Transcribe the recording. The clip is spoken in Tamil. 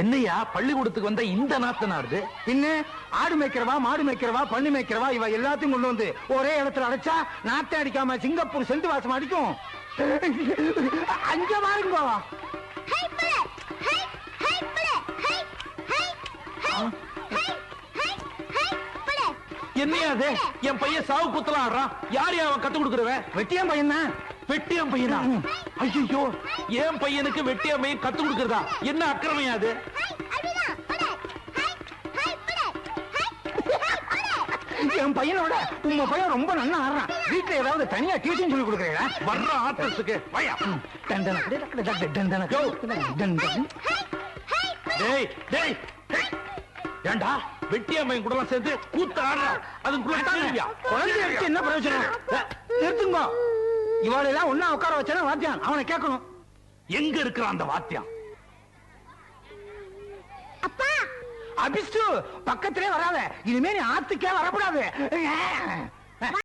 என்னையா பள்ளிக்கூடத்துக்கு வந்த இந்த நாத்தனாருது? பின்ன ஆடு மேய்க்கிறவா மாடு மேய்க்கிறவா பண்ணு மேய்க்கிறவா இவ எல்லாத்தையும் கொண்டு வந்து ஒரே இடத்துல அடைச்சா நாட்டை அடிக்காம சிங்கப்பூர் செந்து வாசம் அடிக்கும். அங்க பாருங்க ஹை பிள்ளை ஹை ஹை பிள்ளை ஹை ஹை ஹை ஹை ஹை ஹை பிள்ளை. என்னையா அது? என் பையன் சாவு குத்தலாம் ஆடுறான். யார் அவன் கத்து கொடுக்குறவன் வெட்டியம் பையன் தான். வெட்டியம் பையனா? ஐயோ என் பையனுக்கு வெட்டியம்மையும் கத்து கொடுக்கறதா? என்ன அக்கிரமையா அது? என் பையனோட உங்க பையன் ரொம்ப நல்லா ஆடுறான். வீட்டுல ஏதாவது தனியா டியூஷன் சொல்லி கொடுக்குறீங்களா? வர்ற ஆட்டத்துக்கு வயா. டேய் டேய் டேய். ஏண்டா? வெட்டியம்மையும் கூட சேர்ந்து கூத்த ஆடுற. அதுக்குள்ள வச்சு என்ன பிரயோஜனம்? நிறுத்துங்க. இவாளெல்லாம் ஒன்னா உட்கார வச்சானே வாத்தியான். அவனை கேட்கணும். எங்க இருக்கிறான் அந்த வாத்தியம் அப்பா! அபிஸ்டு பக்கத்திலே வராத. இனிமே நீ ஆத்துக்கே வரக்கூடாது.